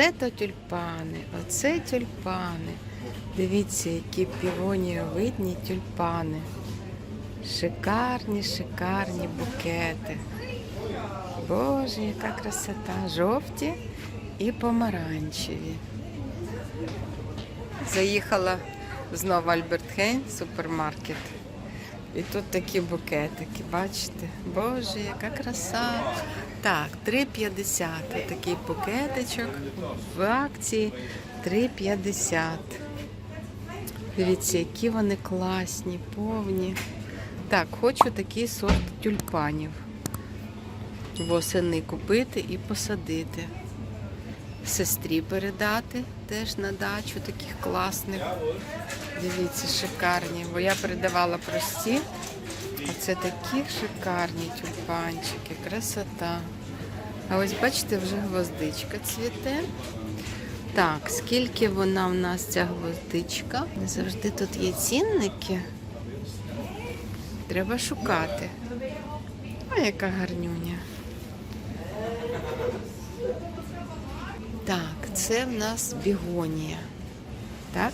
Це то тюльпани, оце тюльпани. Дивіться, які півонієвидні тюльпани. Шикарні, шикарні букети. Боже, яка красота. Жовті і помаранчеві. Заїхала знову Альберт Хейн, супермаркет. І тут такі букетики, бачите? Боже, яка краса. Так, 3,50. Отакий букетичок в акції 3,50. Дивіться, які вони класні, повні. Так, хочу такий сорт тюльпанів. Восени купити і посадити. Сестрі передати теж на дачу таких класних. Дивіться, шикарні. Бо я передавала прості. А це такі шикарні тюльпанчики, красота. А ось бачите, вже гвоздичка цвіте. Так, скільки вона в нас ця гвоздичка? Не завжди тут є цінники. Треба шукати. А яка гарнюня. Так, це в нас бігонія. Так?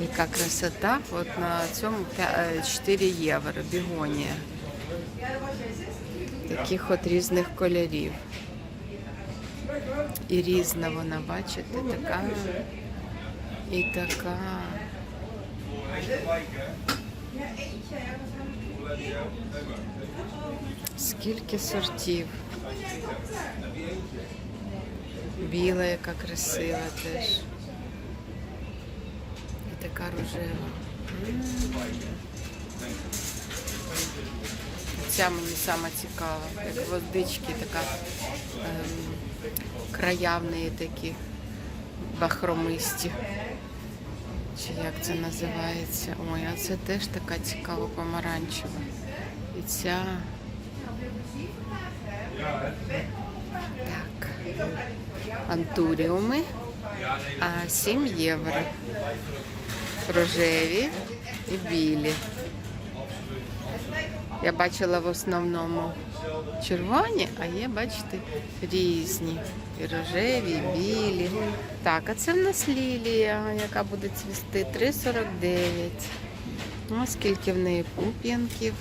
Яка красота. От на цьому е, 4 євро бігонія. Таких от різних кольорів. І різна вона, бачите, така і така. Скільки сортів. Біла, яка красива теж. І така рожева. Ця мені сама цікава, як водички, така ем, края в неї такі бахромисті. Чи як це називається? Ой, а це теж така цікава помаранчева. І ця. Так. Антуріуми. А 7 євро. Рожеві і білі. Я бачила в основному червоні, а є, бачите, різні. І рожеві, і білі. Так, а це в нас лілія, яка буде цвісти 3,49. Ось скільки в неї пуп'янків.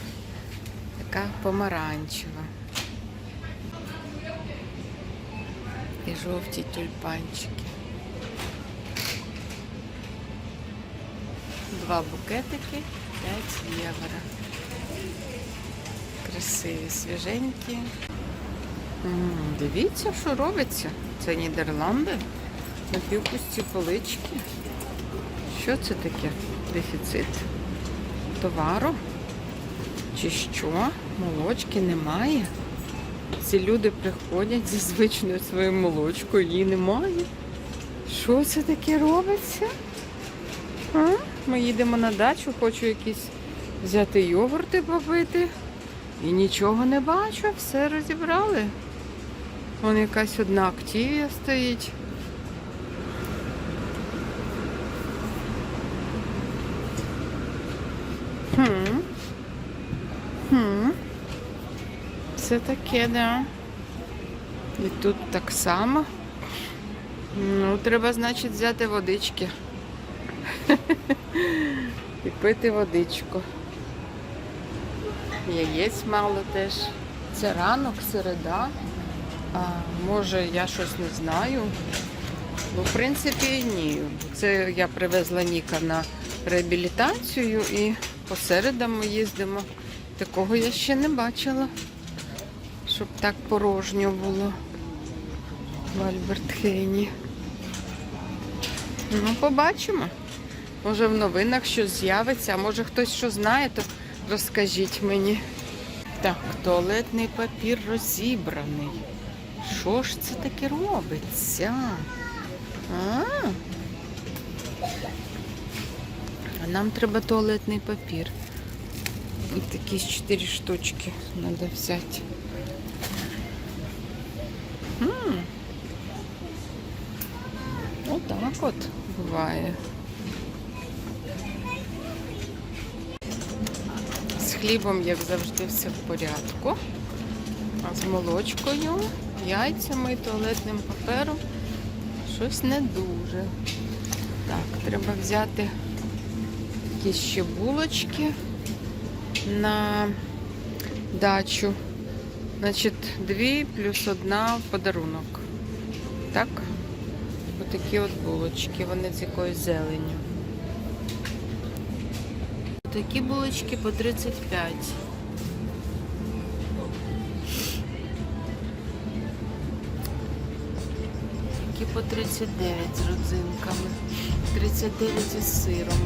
Така помаранчева. І жовті тюльпанчики. Два букетики, 5 євро. Красиві, свіженькі. Дивіться, що робиться. Це Нідерланди. На півпусті полички. Що це таке? Дефіцит товару? Чи що? Молочки немає. Ці люди приходять зі звичною своєю молочкою, її немає. Що це таке робиться? А? Ми їдемо на дачу, хочу якісь взяти йогурти попити. І нічого не бачу, все розібрали. Вон якась одна активія стоїть. Хм. Це таке, да. І тут так само. Ну, треба, значить, взяти водички. І пити водичку. Яєць мало теж. Це ранок, середа. А, може, я щось не знаю. Ну, в принципі, ні. Це я привезла Ніка на реабілітацію і по середам ми їздимо. Такого я ще не бачила, щоб так порожньо було в Альбертхейні. Ну, побачимо. Може в новинах щось з'явиться, а може хтось що знає, то розкажіть мені. Так, туалетний папір розібраний. Що ж це таке робиться? А? А нам треба туалетний папір. І такі чотири штучки треба взяти. Отак от буває. Хлібом, як завжди, все в порядку. А з молочкою яйцями і туалетним папером. Щось не дуже. Так, треба взяти якісь ще булочки на дачу. Значить, дві плюс одна в подарунок. Так? Отакі от булочки, вони з якоюсь зеленню. Такі булочки по 35. Такі по 39 з родзинками. 39 із сиром.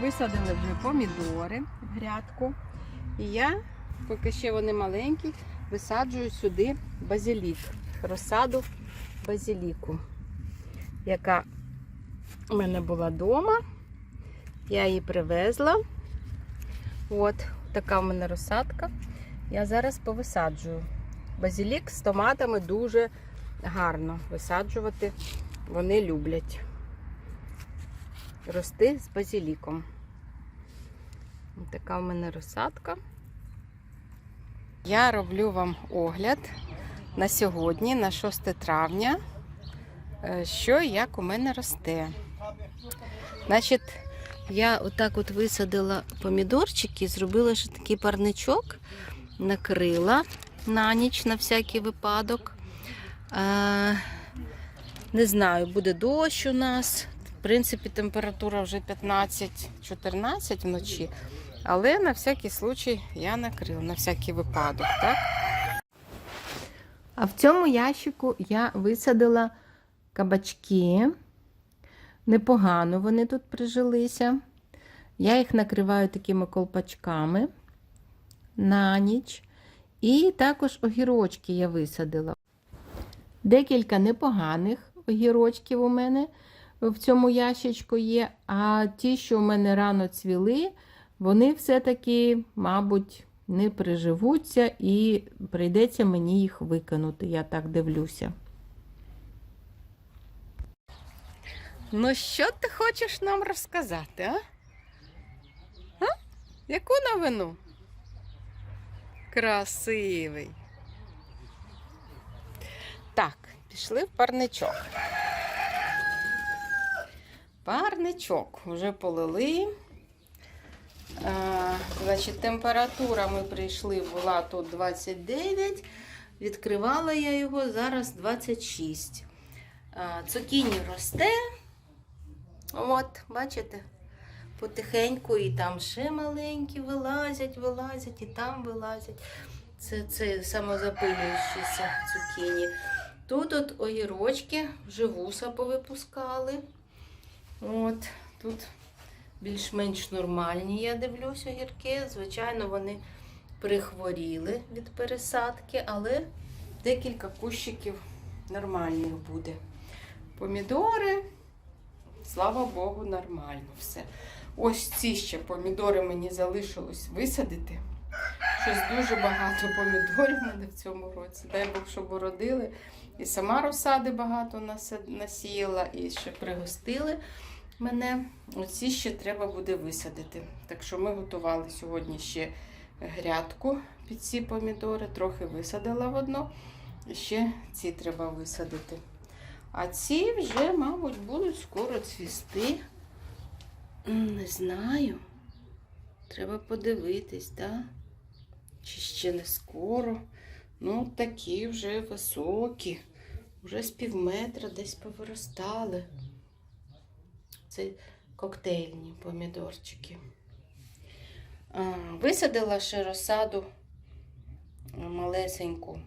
Висадили вже помідори в грядку. І я, поки ще вони маленькі, висаджую сюди базилік. Розсаду базиліку, яка у мене була вдома. Я її привезла. От така в мене розсадка. Я зараз повисаджую. Базилік з томатами дуже гарно висаджувати. Вони люблять рости з базиліком. Ось Така в мене розсадка. Я роблю вам огляд на сьогодні, на 6 травня, е, що як у мене росте. Значить, я отак от висадила помідорчики, зробила ще такий парничок, накрила на ніч на всякий випадок. Е, Не знаю, буде дощ у нас. Принципі, температура вже 15-14 вночі. Але на всякий случай я накрила, на всякий випадок, так? А в цьому ящику я висадила кабачки. Непогано вони тут прижилися. Я їх накриваю такими колпачками на ніч. І також огірочки я висадила. Декілька непоганих огірочків у мене в цьому ящичку є, а ті, що у мене рано цвіли, вони все-таки, мабуть, не приживуться і прийдеться мені їх викинути, я так дивлюся. Ну, що ти хочеш нам розказати, а? а? Яку новину? Красивий. Так, пішли в парничок. Парничок вже полили. А, значить, температура ми прийшли, була тут 29. Відкривала я його, зараз 26. А, цукіні росте. От, бачите? Потихеньку і там ще маленькі вилазять, вилазять, і там вилазять. Це, це самозапилюючіся цукіні. Тут от огірочки вже вуса повипускали. От, тут більш-менш нормальні, я дивлюсь, огірки. Звичайно, вони прихворіли від пересадки, але декілька кущиків нормальних буде. Помідори, слава Богу, нормально все. Ось ці ще помідори мені залишилось висадити. Щось дуже багато помідорів мене в цьому році. Дай Бог, щоб уродили. І сама розсади багато насіяла, і ще пригостили мене. Оці ще треба буде висадити. Так що ми готували сьогодні ще грядку під ці помідори, трохи висадила в одно. І ще ці треба висадити. А ці вже, мабуть, будуть скоро цвісти. Не знаю. Треба подивитись, так? Чи ще не скоро. Ну, такі вже високі. Вже з пів метра десь повиростали. Це коктейльні помідорчики. Висадила ще розсаду малесеньку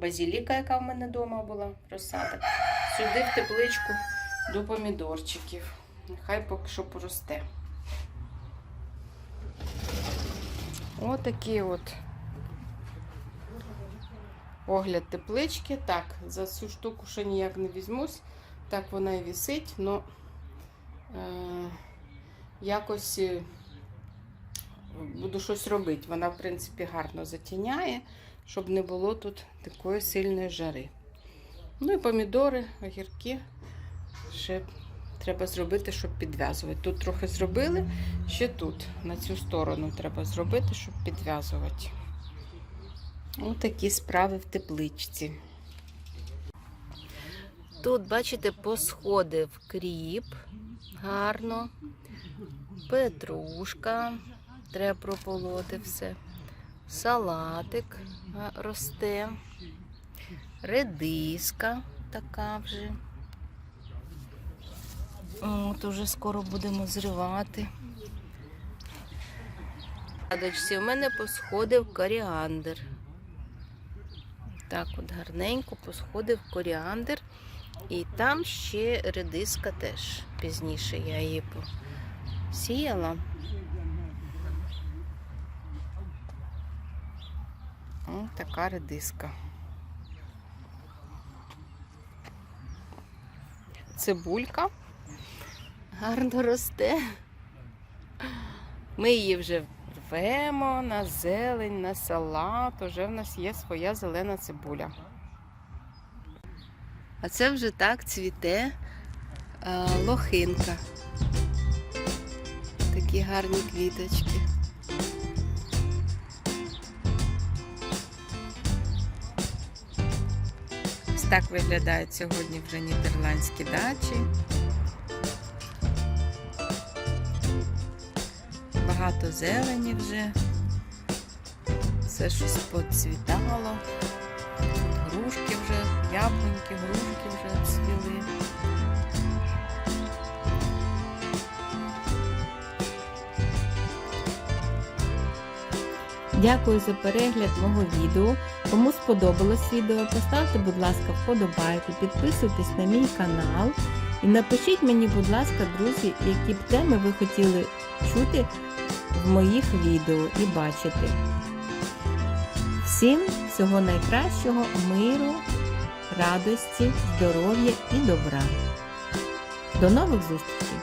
базіліка, яка в мене вдома була, розсада. Сюди в тепличку до помідорчиків. Нехай поки що поросте. Отакий от огляд теплички. Так, за цю штуку ще ніяк не візьмусь. Так вона і висить, але е, якось е, буду щось робити. Вона, в принципі, гарно затіняє, щоб не було тут такої сильної жари. Ну і помідори, огірки. Ще треба зробити, щоб підв'язувати. Тут трохи зробили, ще тут, на цю сторону треба зробити, щоб підв'язувати. Ось такі справи в тепличці. Тут, бачите, посходив кріп гарно, петрушка, треба прополоти все, салатик росте, редиска така вже. От уже скоро будемо зривати. Радочці, у мене посходив коріандр. Так от гарненько посходив коріандр. І там ще редиска теж пізніше я її посіяла. Ось така редиска. Цибулька гарно росте. Ми її вже рвемо на зелень, на салат. Уже в нас є своя зелена цибуля. А це вже так цвіте а, лохинка. Такі гарні квіточки. Ось так виглядають сьогодні вже нідерландські дачі. Багато зелені вже. Все щось поцвітало. Грушки вже, яблуньки, грушки вже цвіли. Дякую за перегляд мого відео. Кому сподобалось відео, поставте, будь ласка, вподобайку, підписуйтесь на мій канал і напишіть мені, будь ласка, друзі, які б теми ви хотіли чути в моїх відео і бачити. Всім всього найкращого, миру, радості, здоров'я і добра. До нових зустрічей!